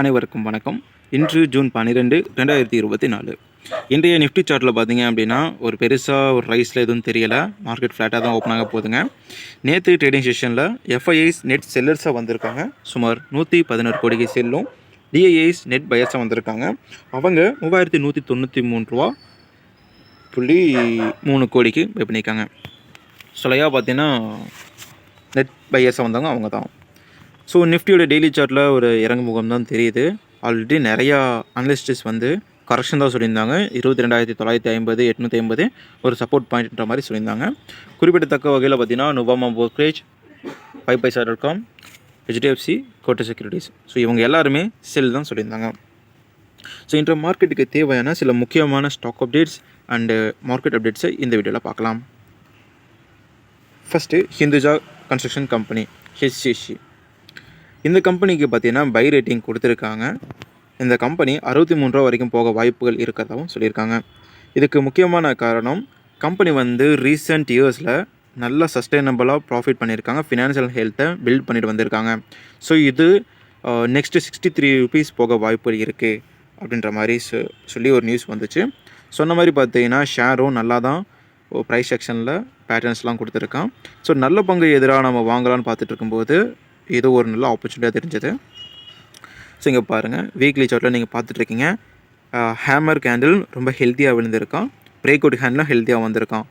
அனைவருக்கும் வணக்கம். இன்று ஜூன் பன்னிரெண்டு ரெண்டாயிரத்தி இருபத்தி நாலு. இன்றைய நிஃப்டி சார்ட்டில் பார்த்தீங்க அப்படின்னா ஒரு பெருசாக ஒரு ரைஸில் எதுவும் தெரியலை. மார்க்கெட் ஃப்ளாட்டாக தான் ஓப்பன் ஆக போகுதுங்க. நேற்று ட்ரேடிங் செஷனில் எஃப்ஐஐஸ் நெட் செல்லர்ஸாக வந்திருக்காங்க. சுமார் நூற்றி பதினோரு கோடிக்கு செல்லும் டிஐஐஸ் நெட் பயர்ஸாக வந்திருக்காங்க. அவங்க மூவாயிரத்தி நூற்றி தொண்ணூற்றி மூணு ரூபா புள்ளி மூணு கோடிக்கு பை பண்ணியிருக்காங்க சொல்லையாக பார்த்தீங்கன்னா நெட் பையர்ஸாக வந்தவங்க அவங்க தான். ஸோ நிஃப்டியோட டெய்லி சார்ட்டில் ஒரு இறங்கு முகம் தான் தெரியுது. ஆல்ரெடி நிறையா அனலிஸ்டிஸ் வந்து கரெக்ஷன் தான் சொல்லியிருந்தாங்க. இருபத்தி ரெண்டாயிரத்தி தொள்ளாயிரத்தி ஐம்பது எட்நூற்றி ஐம்பது ஒரு சப்போர்ட் பாயிண்ட்ன்ற மாதிரி சொல்லியிருந்தாங்க. குறிப்பிடத்தக்க வகையில் பார்த்தீங்கன்னா நுபாமா brokerage five paisa dot com HDFC Kotak securities so இவங்க எல்லாருமே செல் தான் சொல்லியிருந்தாங்க. ஸோ இன்ற மார்க்கெட்டுக்கு தேவையான சில முக்கியமான ஸ்டாக் அப்டேட்ஸ் அண்டு மார்க்கெட் அப்டேட்ஸை இந்த வீடியோவில் பார்க்கலாம். First Hinduja construction company HCC இந்த கம்பெனிக்கு பார்த்தீங்கன்னா பை ரேட்டிங் கொடுத்துருக்காங்க. இந்த கம்பெனி அறுபத்தி மூணு ரூபா வரைக்கும் போக வாய்ப்புகள் இருக்கிறதாகவும் சொல்லியிருக்காங்க. இதுக்கு முக்கியமான காரணம் கம்பெனி வந்து ரீசெண்ட் இயர்ஸில் நல்ல சஸ்டைனபிளாக ப்ராஃபிட் பண்ணியிருக்காங்க. ஃபினான்ஷியல் ஹெல்த்தை பில்ட் பண்ணிட்டு வந்திருக்காங்க. ஸோ இது நெக்ஸ்ட்டு சிக்ஸ்டி த்ரீ ருபீஸ் போக வாய்ப்பு இருக்குது அப்படின்ற மாதிரி சொ சொல்லி ஒரு நியூஸ் வந்துச்சு. சொன்ன மாதிரி பார்த்தீங்கன்னா ஷேரும் நல்லா தான் ப்ரைஸ் செக்ஷனில் பேட்டர்ன்ஸ்லாம் கொடுத்துருக்கான். ஸோ நல்ல பங்கு எதிராக நம்ம வாங்கலாம்னு பார்த்துட்டு இருக்கும்போது இது ஒரு நல்ல ஆப்பர்ச்சுனிட்டியாக தெரிஞ்சது. ஸோ இங்கே பாருங்கள் வீக்லி சார்ட்டில் நீங்கள் பார்த்துட்ருக்கீங்க. ஹேமர் கேண்டில் ரொம்ப ஹெல்த்தியாக விழுந்திருக்கான். பிரேக் அவுட் ஹேண்டிலும் ஹெல்த்தியாக வந்திருக்கான்.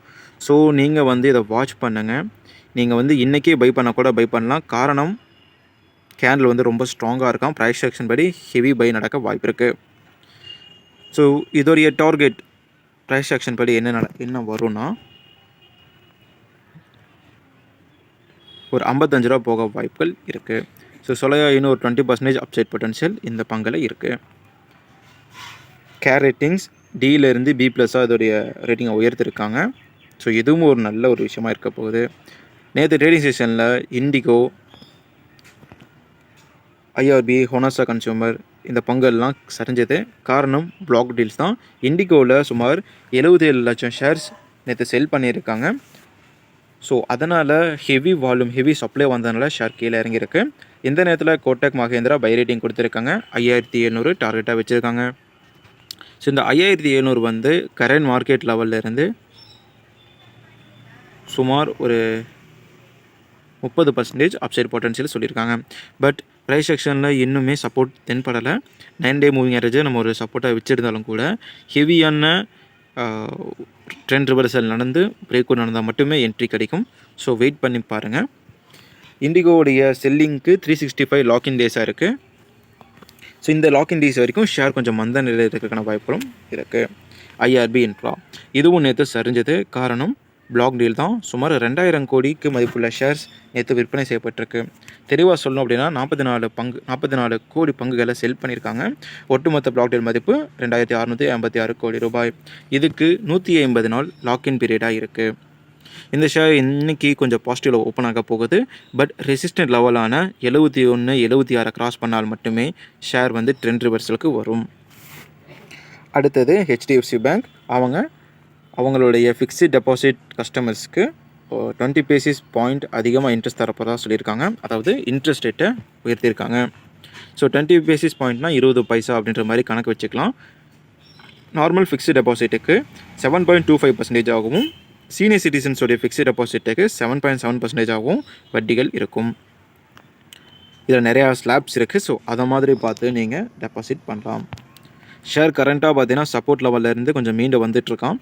ஸோ நீங்கள் வந்து இதை வாட்ச் பண்ணுங்கள் நீங்கள் வந்து இன்றைக்கே பை பண்ண கூட பை பண்ணலாம். காரணம் கேண்டில் வந்து ரொம்ப ஸ்ட்ராங்காக இருக்கான். ப்ரைஸ் ஆக்ஷன் படி ஹெவி பை நடக்க வாய்ப்பு இருக்குது ஸோ இதோடைய டார்கெட் ப்ரைஸ் ஆக்ஷன் படி என்ன நட என்ன வரும்னா ஒரு ஐம்பத்தஞ்சு ரூபா போக வாய்ப்புகள் இருக்குது ஸோ சொலையா இன்னும் ஒரு டுவெண்ட்டி பர்சன்டேஜ் அப்சைட் பொட்டன்ஷியல் இந்த பங்கில் இருக்குது கேர் ரேட்டிங்ஸ் டியிலேருந்து பி ப்ளஸ்ஸாக இதோடைய ரேட்டிங்கை உயர்த்திருக்காங்க. ஸோ இதுவும் ஒரு நல்ல ஒரு விஷயமா இருக்க போகுது. நேற்று ட்ரேடிங் செஷனில் இண்டிகோ ஐஆர்பி ஹொனாசா கன்சூமர் இந்த பங்கெல்லாம் சரிஞ்சது. காரணம் பிளாக் டீல்ஸ் தான். இண்டிகோவில் சுமார் எழுபத்தேழு லட்சம் ஷேர்ஸ் நேற்று செல் பண்ணியிருக்காங்க. ஸோ அதனால் ஹெவி வால்யூம் ஹெவி சப்ளை வந்ததுனால ஷேர் கீழே இறங்கியிருக்கு. இந்த நேரத்தில் கோட்டக் மகேந்திரா பை ரேட்டிங் கொடுத்துருக்காங்க. ஐயாயிரத்தி எழுநூறு டார்கெட்டாக வச்சுருக்காங்க. ஸோ இந்த ஐயாயிரத்தி எழுநூறு வந்து கரண்ட் மார்க்கெட் லெவலில் இருந்து சுமார் ஒரு முப்பது பர்சன்டேஜ் அப்சைட் பொட்டன்ஷியல் சொல்லியிருக்காங்க. பட் ப்ரைஸ் செக்ஷனில் இன்னுமே சப்போர்ட் தென்படலை. நைன் டே மூவிங் ஆரேஜை நம்ம ஒரு சப்போர்ட்டாக வச்சுருந்தாலும் கூட ஹெவியான ட்ரெண்ட் ரிவர்சல் நடந்து பிரேக் அவுட் நடந்தால் மட்டுமே என்ட்ரி கிடைக்கும். ஸோ வெயிட் பண்ணி பாருங்கள் இண்டிகோவுடைய செல்லிங்க்கு three sixty five lock in டேஸாக இருக்குது ஸோ இந்த லாக்இன் டேஸ் வரைக்கும் ஷேர் கொஞ்சம் மந்த நிலையில் இருக்கிறதுக்கான வாய்ப்புகளும் இருக்குது ஐஆர்பி இன்ட்ரா இதுவும் நேற்று சரிஞ்சது. காரணம் பிளாக் டீல் தான். சுமார் ரெண்டாயிரம் கோடிக்கு மதிப்புள்ள ஷேர்ஸ் நேற்று விற்பனை செய்யப்பட்டிருக்கு. தெளிவாக சொல்லணும் அப்படின்னா நாற்பத்தி நாலு பங்கு நாற்பத்தி நாலு கோடி பங்குகளை செல் பண்ணியிருக்காங்க. ஒட்டுமொத்த பிளாக் டீல் மதிப்பு ரெண்டாயிரத்தி அறநூற்றி ஐம்பத்தி ஆறு கோடி ரூபாய். இதுக்கு நூற்றி ஐம்பது நாள் லாக்இன் பீரியடாக இருக்குது இந்த ஷேர் இன்னைக்கு கொஞ்சம் பாசிட்டிவில் ஓப்பன் ஆக போகுது. பட் ரெசிஸ்டன்ட் லெவலான எழுபத்தி ஒன்று எழுபத்தி ஆறை கிராஸ் பண்ணால் மட்டுமே ஷேர் வந்து ட்ரெண்ட் ரிவர்சலுக்கு வரும். அடுத்தது ஹெச்டிஎஃப்சி பேங்க் அவங்க அவங்களுடைய ஃபிக்ஸ்டு டெபாசிட் கஸ்டமர்ஸ்க்கு டுவெண்ட்டி பேசிஸ் பாயிண்ட் அதிகமாக இன்ட்ரெஸ்ட் தரப்போதாக சொல்லியிருக்காங்க. அதாவது இன்ட்ரெஸ்ட் ரேட்டை உயர்த்தியிருக்காங்க. ஸோ டுவெண்ட்டி பேசிஸ் பாயிண்ட்னா இருபது பைசா அப்படின்ற மாதிரி கணக்கு வச்சுக்கலாம். Normal fixed டெபாசிட்டுக்கு seven point two five percentage ஆகவும் சீனியர் சிட்டிசன்ஸோடைய ஃபிக்ஸ்டு டெபாசிட்டுக்கு செவன் பாயிண்ட் செவன் பர்சன்டேஜ் ஆகவும் வட்டிகள் இருக்கும். இதில் நிறையா ஸ்லாப்ஸ் இருக்குது ஸோ அதை மாதிரி பார்த்து நீங்கள் டெபாசிட் பண்ணலாம். ஷேர் கரண்ட்டாக பார்த்தீங்கன்னா சப்போர்ட் லெவலில் இருந்து கொஞ்சம் மீண்டு வந்துட்டுருக்கான்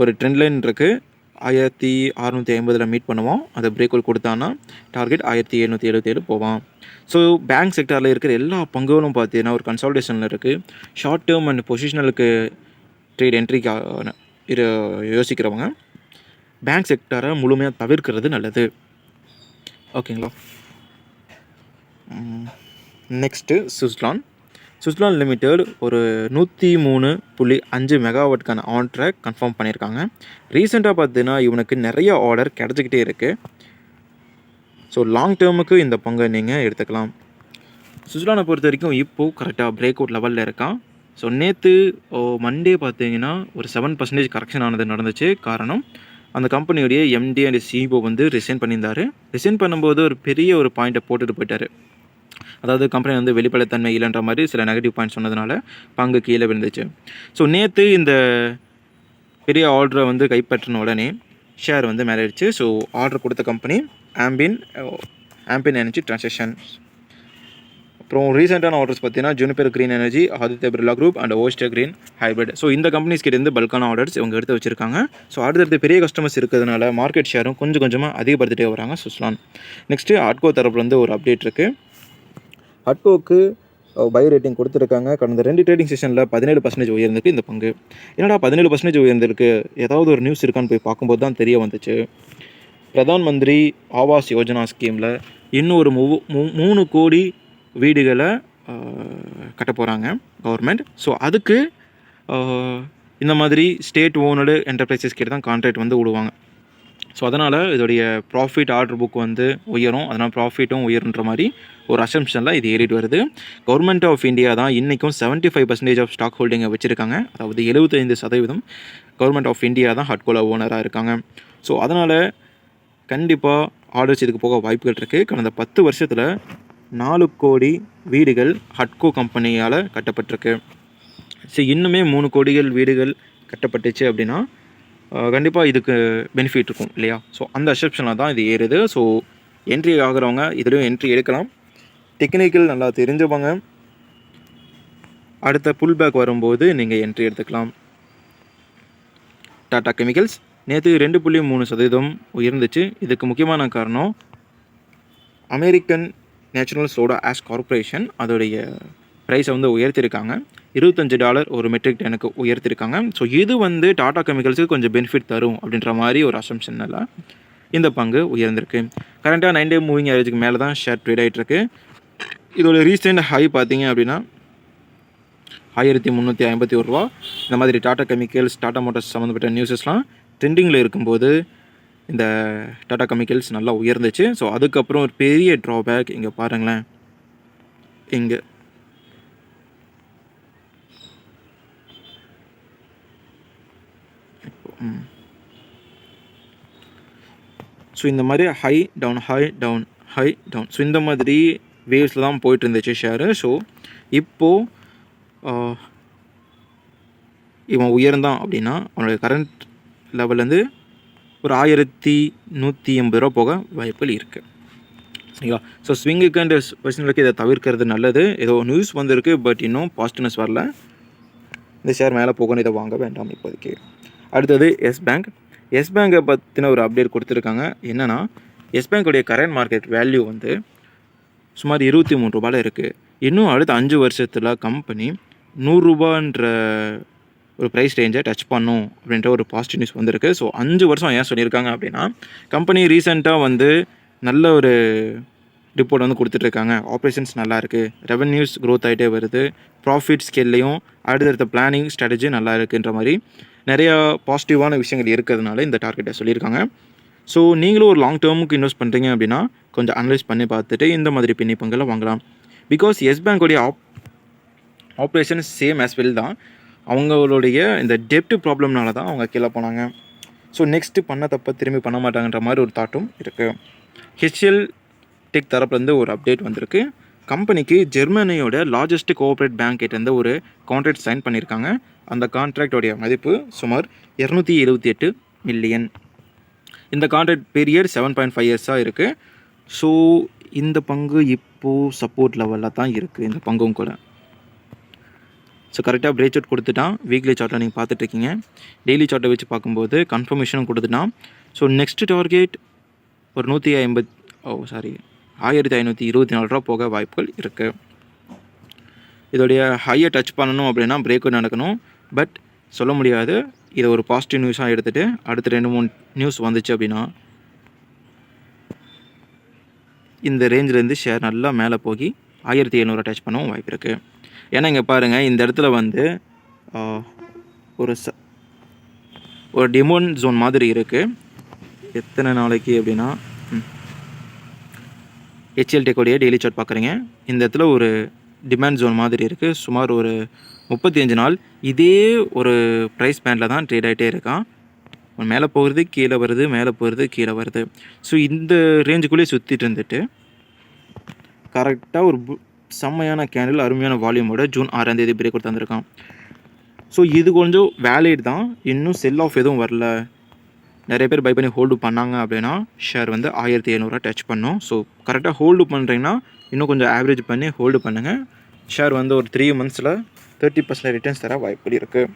ஒரு ட்ரெண்ட் லைன் இருக்குது ஆயிரத்தி அறநூற்றி ஐம்பதில் மீட் பண்ணுவோம். அதை பிரேக் ஹோல் கொடுத்தான்னா டார்கெட் ஆயிரத்தி எழுநூற்றி எழுபத்தேழு போவான். ஸோ பேங்க் செக்டாரில் இருக்கிற எல்லா பங்குகளும் பார்த்தீங்கன்னா ஒரு கன்சல்டேஷனில் இருக்குது ஷார்ட் டேர்ம் அண்ட் பொசிஷனலுக்கு ட்ரேட் என்ட்ரிக்கு இரு யோசிக்கிறவங்க பேங்க் செக்டாரை முழுமையாக தவிர்க்கிறது நல்லது. ஓகேங்களா நெக்ஸ்ட்டு சுவிட்சர்லாந்து சுவிட்சர்லாந்து லிமிடெட் ஒரு நூற்றி மூணு புள்ளி அஞ்சு மெகாவாட்க்கான ஆர்டரை கன்ஃபார்ம் பண்ணியிருக்காங்க. ரீசெண்டாக பார்த்தீங்கன்னா இவனுக்கு நிறைய ஆர்டர் கிடச்சிக்கிட்டே இருக்குது ஸோ லாங் டேர்முக்கு இந்த பங்கை நீங்கள் எடுத்துக்கலாம். சுவிட்சர்லாண்டை பொறுத்த வரைக்கும் இப்போது கரெக்டாக பிரேக் அவுட் லெவலில் இருக்கான். ஸோ நேற்று மண்டே பார்த்தீங்கன்னா ஒரு செவன் பர்சன்டேஜ் கரெக்ஷன் ஆனது நடந்துச்சு. காரணம் அந்த கம்பெனியுடைய எம்டி அண்ட் சிஇஓ வந்து ரிசைன் பண்ணியிருந்தார். ரிசைன் பண்ணும்போது ஒரு பெரிய ஒரு பாயிண்ட்டை போட்டுட்டு போயிட்டார். அதாவது கம்பெனி வந்து வெளிப்படைத்தன்மை இல்லைன்ற மாதிரி சில நெகட்டிவ் பாயிண்ட் சொன்னதுனால பங்கு கீழே விழுந்துச்சு. ஸோ நேற்று இந்த பெரிய ஆர்டரை வந்து கைப்பற்றின உடனே ஷேர் வந்து மேலே ஸோ ஆர்டர் கொடுத்த company Ampin Ampin energy transaction அப்புறம் ரீசெண்டான ஆர்டர்ஸ் பார்த்தீங்கன்னா Juniper green energy Aditya Birla group and Oyster green hybrid so இந்த கம்பெனிஸ் கிட்டேருந்து பல்கான ஆர்டர்ஸ் இவங்க எடுத்து வச்சிருக்காங்க. ஸோ அடுத்தடுத்து பெரிய கஸ்டமர்ஸ் இருக்கிறதுனால மார்க்கெட் ஷேரும் கொஞ்சம் கொஞ்சமாக அதிகப்படுத்திட்டே வராங்க சுஸ்லான் நெக்ஸ்ட்டு ஆட்கோ தரப்புலேருந்து ஒரு அப்டேட் இருக்குது ஹட்கோக்கு பை ரேட்டிங் கொடுத்துருக்காங்க. கடந்த ரெண்டு ட்ரேடிங் செஷனில் பதினேழு பர்சன்டேஜ் உயர்ந்திருக்கு இந்த பங்கு. என்னடா பதினேழு பர்சன்டேஜ் உயர்ந்திருக்கு? ஏதாவது ஒரு நியூஸ் இருக்கான்னு போய் பார்க்கும்போது தான் தெரிய வந்துச்சு. பிரதான் மந்திரி ஆவாஸ் யோஜனா ஸ்கீமில் இன்னும் ஒரு மூணு கோடி வீடுகளை கட்ட போகிறாங்க கவர்மெண்ட் ஸோ அதுக்கு இந்த மாதிரி ஸ்டேட் ஓனடு என்டர்பிரைசஸ் கிட்ட தான் கான்ட்ராக்ட் வந்து விடுவாங்க. ஸோ அதனால் இதோடைய ப்ராஃபிட் ஆர்டர் புக் வந்து உயரும். அதனால் ப்ராஃபிட்டும் உயருன்ற மாதிரி ஒரு அசம்ஷனில் இது ஏறிட்டு வருது. கவர்மெண்ட் ஆஃப் இந்தியா தான் இன்றைக்கும் seventy five percentage of stock ஹோல்டிங்கை வச்சுருக்காங்க. அதாவது எழுபத்தைந்து சதவீதம் கவர்மெண்ட் ஆஃப் இந்தியா தான் ஹட்கோலா ஓனராக இருக்காங்க. ஸோ அதனால் கண்டிப்பாக ஆர்டர்ஸ் இதுக்கு போக வாய்ப்புகள் இருக்குது கடந்த பத்து வருஷத்தில் நாலு கோடி வீடுகள் ஹட்கோ கம்பெனியால் கட்டப்பட்டிருக்கு. ஸோ இன்னுமே மூணு கோடிகள் வீடுகள் கட்டப்பட்டுச்சு அப்படின்னா கண்டிப்பாக இதுக்கு பெனிஃபிட் இருக்கும் இல்லையா? ஸோ அந்த அசப்ஷனில் தான் இது ஏறுது. ஸோ என்ட்ரி ஆகிறவங்க இதுலேயும் என்ட்ரி எடுக்கலாம். டெக்னிக்கல் நல்லா தெரிஞ்சவங்க. அடுத்த புல் பேக் வரும்போது நீங்கள் என்ட்ரி எடுத்துக்கலாம். டாடா கெமிக்கல்ஸ் நேற்று ரெண்டு புள்ளி மூணு சதவீதம் உயர்ந்துச்சு. இதுக்கு முக்கியமான காரணம் American natural soda ash corporation அதோடைய ப்ரைஸை வந்து உயர்த்திருக்காங்க. இருபத்தஞ்சு டாலர் ஒரு மெட்ரிக் டனுக்கு உயர்த்திருக்காங்க. ஸோ இது வந்து டாடா கெமிக்கல்ஸுக்கு கொஞ்சம் பெனிஃபிட் தரும் அப்படின்ற மாதிரி ஒரு அசம்ஷன்னால இந்த பங்கு உயர்ந்திருக்கு. கரண்ட்டாக நைன் டே மூவிங் ஆவரேஜுக்கு மேலே தான் ஷேர் ட்ரேட் ஆகிட்டுருக்கு இதோட ரீசெண்ட் ஹை பார்த்தீங்க அப்படின்னா ஆயிரத்தி முந்நூற்றி ஐம்பத்தி ஒரு ரூபா. இந்த மாதிரி டாடா கெமிக்கல்ஸ் டாடா மோட்டார்ஸ் சம்மந்தப்பட்ட நியூஸஸ்லாம் ட்ரெண்டிங்கில் இருக்கும்போது இந்த டாடா கெமிக்கல்ஸ் நல்லா உயர்ந்துச்சு. ஸோ அதுக்கப்புறம் ஒரு பெரிய ட்ராபேக் இங்கே பாருங்களேன். இங்கே ஸோ இந்த மாதிரி high down high down high down so இந்த மாதிரி வேவ்ஸில் தான் போயிட்டு இருந்துச்சு ஷேரு ஸோ இப்போது இவன் உயர்ந்தான் அப்படின்னா அவனுடைய கரண்ட் லெவல்லேருந்து ஒரு ஆயிரத்தி நூற்றி எண்பது ரூபா போக வாய்ப்புகள் இருக்குது சரிங்களா? ஸோ ஸ்விங்குக்கு அண்ட் பர்சனலுக்கு இதை தவிர்க்கிறது நல்லது. ஏதோ நியூஸ் வந்திருக்கு பட் இன்னும் பாசிட்டிவ்னஸ் வரல. இந்த ஷேர் மேலே போகணும் இதை வாங்க வேண்டாம் இப்போதைக்கு. அடுத்தது எஸ் பேங்க். எஸ் பேங்கை பற்றின ஒரு அப்டேட் கொடுத்துருக்காங்க. என்னென்னா எஸ் பேங்க்குடைய கரண்ட் மார்க்கெட் வேல்யூ வந்து சுமார் இருபத்தி மூணு ரூபாயில் இருக்குது இன்னும் அடுத்த அஞ்சு வருஷத்தில் கம்பெனி நூறுரூபான்ற ஒரு ப்ரைஸ் ரேஞ்சை டச் பண்ணும் அப்படின்ற ஒரு பாசிட்டிவ் நியூஸ் வந்திருக்கு. ஸோ அஞ்சு வருஷம் ஏன் சொல்லியிருக்காங்க அப்படின்னா கம்பெனி ரீசெண்டாக வந்து நல்ல ஒரு ரிப்போர்ட் வந்து கொடுத்துட்ருக்காங்க. ஆப்ரேஷன்ஸ் நல்லா இருக்குது ரெவன்யூஸ் க்ரோத் ஆகிட்டே வருது. ப்ராஃபிட் ஸ்கேல்லையும் அடுத்தடுத்த பிளானிங் ஸ்ட்ராட்டஜி நல்லா இருக்குன்ற மாதிரி நிறையா பாசிட்டிவான விஷயங்கள் இருக்கிறதுனால இந்த டார்கெட்டை சொல்லியிருக்காங்க. ஸோ நீங்களும் ஒரு லாங் டேர்முக்கு இன்வெஸ்ட் பண்ணுறீங்க அப்படின்னா கொஞ்சம் அனலைஸ் பண்ணி பார்த்துட்டு இந்த மாதிரி பின்னி பங்களை வாங்கலாம் because Yes பேங்க்குடைய of operation same as well தான். அவங்களுடைய இந்த டெப்ட் ப்ராப்ளம்னால தான் அவங்க கீழே போனாங்க. ஸோ நெக்ஸ்ட்டு பண்ண தப்ப திரும்பி பண்ண மாட்டாங்கன்ற மாதிரி ஒரு தாட்டும் இருக்குது ஹெச்எல் டெக் தரப்புலேருந்து ஒரு அப்டேட் வந்திருக்கு. கம்பெனிக்கு ஜெர்மனியோட லார்ஜஸ்ட் கோஆப்ரேட் பேங்க் கிட்டேருந்து ஒரு கான்ட்ராக்ட் சைன் பண்ணியிருக்காங்க. அந்த கான்ட்ராக்டோடைய மதிப்பு சுமார் இரநூத்தி எழுபத்தி எட்டு மில்லியன் இந்த contract period seven point five இயர்ஸாக இருக்குது ஸோ இந்த பங்கு இப்போது சப்போர்ட் லெவலில் தான் இருக்குது இந்த பங்கும் கூட. ஸோ கரெக்டாக பிரேக் அவுட் கொடுத்துட்டான். வீக்லி சார்ட்டை நீங்கள் பார்த்துட்ருக்கீங்க. டெய்லி சார்ட்டை வச்சு பார்க்கும்போது கன்ஃபர்மேஷனும் கொடுத்துட்டான். ஸோ நெக்ஸ்ட் டார்கெட் ஒரு நூற்றி ஐம்பத் oh, ஓ சாரி ஆயிரத்தி ஐநூற்றி இருபத்தி நாலு ரூபா போக வாய்ப்புகள் இருக்குது இதோடைய ஹையை டச் பண்ணணும் அப்படின்னா பிரேக் நடக்கணும். பட் சொல்ல முடியாது. இதை ஒரு பாசிட்டிவ் நியூஸாக எடுத்துகிட்டு அடுத்த ரெண்டு மூணு நியூஸ் வந்துச்சு அப்படின்னா இந்த ரேஞ்சிலேருந்து ஷேர் நல்லா மேலே போய் ஆயிரத்தி எழுநூறு டச் பண்ணவும் வாய்ப்பு இருக்குது ஏன்னா இங்கே பாருங்கள் இந்த இடத்துல வந்து ஒரு ச ஒரு டிமோன் ஜோன் மாதிரி இருக்குது எத்தனை நாளைக்கு அப்படின்னா ஹெச்எல் டெக்கோடைய டெய்லி சார்ட் பார்க்குறீங்க. இந்த இடத்துல ஒரு டிமாண்ட் ஜோன் மாதிரி இருக்குது சுமார் ஒரு முப்பத்தி அஞ்சு நாள் இதே ஒரு ப்ரைஸ் பேண்டில் தான் ட்ரேட் ஆகிட்டே இருக்கான். மேலே போகிறது கீழே வருது மேலே போகிறது கீழே வருது. ஸோ இந்த ரேஞ்சுக்குள்ளேயே சுற்றிட்டு இருந்துட்டு கரெக்டாக ஒரு பு- செம்மையான கேண்டில் அருமையான வால்யூமோட ஜூன் ஆறாம் தேதி பிரேக் கொடுத்து வந்திருக்கான் ஸோ இது கொஞ்சம் வேலிட் தான். இன்னும் செல் ஆஃப் எதுவும் வரல. நிறைய பேர் பை பண்ணி ஹோல்டு பண்ணாங்க அப்படின்னா ஷேர் வந்து ஆயிரத்தி ஐநூறுரூவா டச் பண்ணும். ஸோ கரெக்டாக ஹோல்டு பண்ணுறீங்கன்னா இன்னும் கொஞ்சம் ஆவரேஜ் பண்ணி ஹோல்டு பண்ணுங்கள் ஷேர் வந்து ஒரு த்ரீ மந்த்ஸில் தேர்ட்டி பர்சன்ட் ரிட்டர்ன்ஸ் தர வாய்ப்பு இருக்குது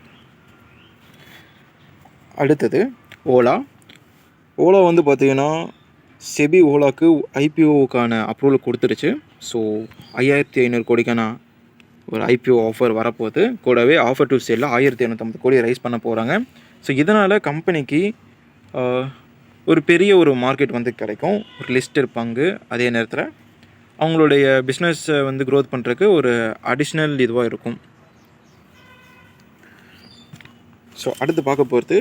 அடுத்தது ஓலா. ஓலா வந்து பார்த்தீங்கன்னா செபி ஓலாக்கு ஐபிஓவுக்கான அப்ரூவல் கொடுத்துருச்சு. ஸோ ஐயாயிரத்தி ஐநூறு கோடிக்கான ஒரு ஐபிஓ ஆஃபர் வரப்போகுது. கூடவே ஆஃபர் டு சேலில் ஆயிரத்தி இரநூத்தம்பது கோடி ரைஸ் பண்ண போகிறாங்க ஸோ இதனால் கம்பெனிக்கு ஒரு பெரிய ஒரு மார்க்கெட் வந்து கிடைக்கும். ஒரு லிஸ்ட் பங்கு அதே நேரத்தில் அவங்களுடைய பிஸ்னஸை வந்து க்ரோத் பண்ணுறதுக்கு ஒரு அடிஷ்னல் இதுவாக இருக்கும். ஸோ அடுத்து பார்க்க போகிறது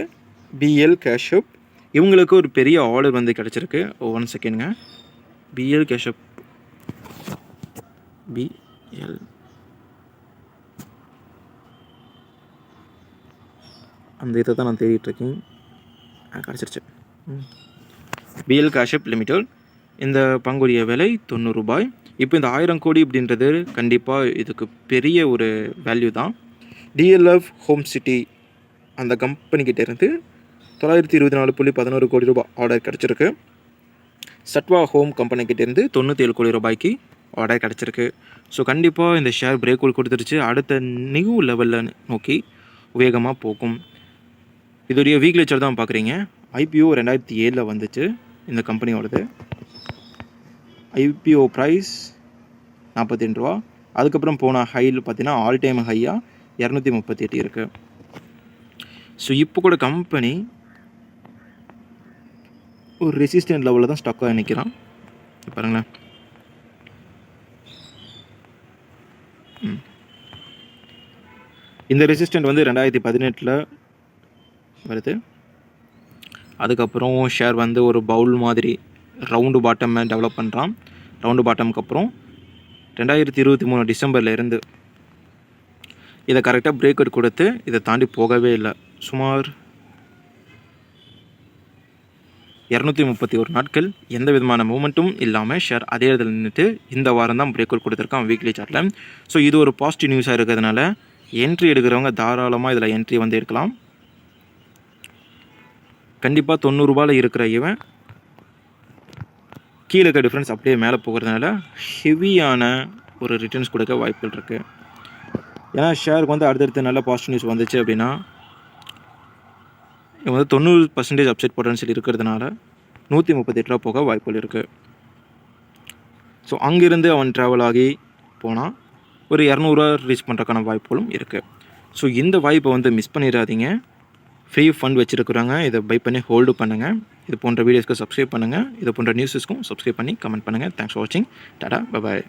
பிஎல் கேஷப் இவங்களுக்கு ஒரு பெரிய ஆர்டர் வந்து கிடச்சிருக்கு. ஒன் செகண்டுங்க பிஎல் கேஷப் பிஎல் அந்த இதை தான் நான் தேடிட்டுருக்கேன் கிடச்சிருச்சு. பிஎல் காஷப் லிமிடெட் இந்த பங்குடைய விலை தொண்ணூறு ரூபாய். இப்போ இந்த ஆயிரம் கோடி அப்படின்றது கண்டிப்பாக இதுக்கு பெரிய ஒரு வேல்யூ தான். டிஎல்எஃப் ஹோம் சிட்டி அந்த கம்பெனிக்கிட்ட இருந்து தொள்ளாயிரத்தி இருபத்தி நாலு புள்ளி பதினோரு கோடி ரூபாய் ஆர்டர் கிடச்சிருக்கு. சட்வா ஹோம் கம்பெனிக்கிட்ட இருந்து தொண்ணூற்றி ஏழு கோடி ரூபாய்க்கு ஆர்டர் கிடச்சிருக்கு. ஸோ கண்டிப்பாக இந்த ஷேர் பிரேக் கொடுத்துருச்சு. அடுத்த நியூ லெவலில் நோக்கி வேகமாக போகும். இதோடைய வீக்லி சார்ட் தான் பார்க்குறீங்க. ஐபிஓ ரெண்டாயிரத்தி ஏழில் வந்துச்சு. இந்த கம்பெனியோடது ஐபிஓ ப்ரைஸ் நாற்பத்தி ரெண்டு ரூபா. அதுக்கப்புறம் போன ஹையில் பார்த்தீங்கன்னா ஆல் டைம் ஹையாக இரநூத்தி முப்பத்தி எட்டு இருக்குது ஸோ இப்போ கூட கம்பெனி ஒரு ரெசிஸ்டன்ட் லெவலில் தான் ஸ்டக்காக நிற்கிறான் பாருங்களேன். ம். இந்த ரெசிஸ்டன்ட் வந்து ரெண்டாயிரத்தி பதினெட்டில் வருது. அதுக்கப்புறம் ஷேர் வந்து ஒரு பவுல் மாதிரி ரவுண்டு பாட்டம் டெவலப் பண்ணுறான் ரவுண்டு பாட்டமுக்கு அப்புறம் ரெண்டாயிரத்தி இருபத்தி மூணு டிசம்பர்லேருந்து இதை கரெக்டாக பிரேக் அவுட் கொடுத்து இதை தாண்டி போகவே இல்லை. சுமார் இரநூத்தி முப்பத்தி ஒரு நாட்கள் எந்த விதமான மூமெண்ட்டும் இல்லாமல் ஷேர் அதே இடத்துல நின்றுட்டு இந்த வாரம் தான் பிரேக் அவுட் கொடுத்துருக்கான் வீக்லி சார்ட்டில் ஸோ இது ஒரு பாசிட்டிவ் நியூஸாக இருக்கிறதுனால என்ட்ரி எடுக்கிறவங்க தாராளமாக இதில் என்ட்ரி வந்து எடுக்கலாம். கண்டிப்பாக தொண்ணூறுரூபாவில் இருக்கிற இவன் கீழே இருக்க டிஃப்ரென்ஸ் அப்படியே மேலே போகிறதுனால ஹெவியான ஒரு ரிட்டர்ன்ஸ் கொடுக்க வாய்ப்புகள் இருக்குது ஏன்னா ஷேருக்கு வந்து அடுத்தடுத்து நல்ல பாசிட்டிவ் நியூஸ் வந்துச்சு அப்படின்னா இவன் வந்து தொண்ணூறு பர்சன்டேஜ் அப்செட் சொல்லி இருக்கிறதுனால நூற்றி முப்பத்தெட்டு ரூபா போக வாய்ப்புகள் இருக்குது ஸோ அங்கேருந்து அவன் ட்ராவல் ஆகி போனால் ஒரு இரநூறுவா ரீச் பண்ணுறதுக்கான வாய்ப்புகளும் இருக்குது ஸோ இந்த வாய்ப்பை வந்து மிஸ் பண்ணிடாதீங்க. ஃப்ரீ ஃபண்ட் வச்சுருக்குறாங்க இதை பை பண்ணி ஹோல்டு பண்ணுங்கள் இது போன்ற வீடியோஸ்க்கு சப்ஸ்கிரைப் பண்ணுங்கள் இது போன்ற நியூஸஸ்க்கும் சப்ஸ்கிரைப் பண்ணி கமெண்ட் பண்ணுங்கள் தேங்க்ஸ் ஃபார் வாட்சிங் டாடா பபாய்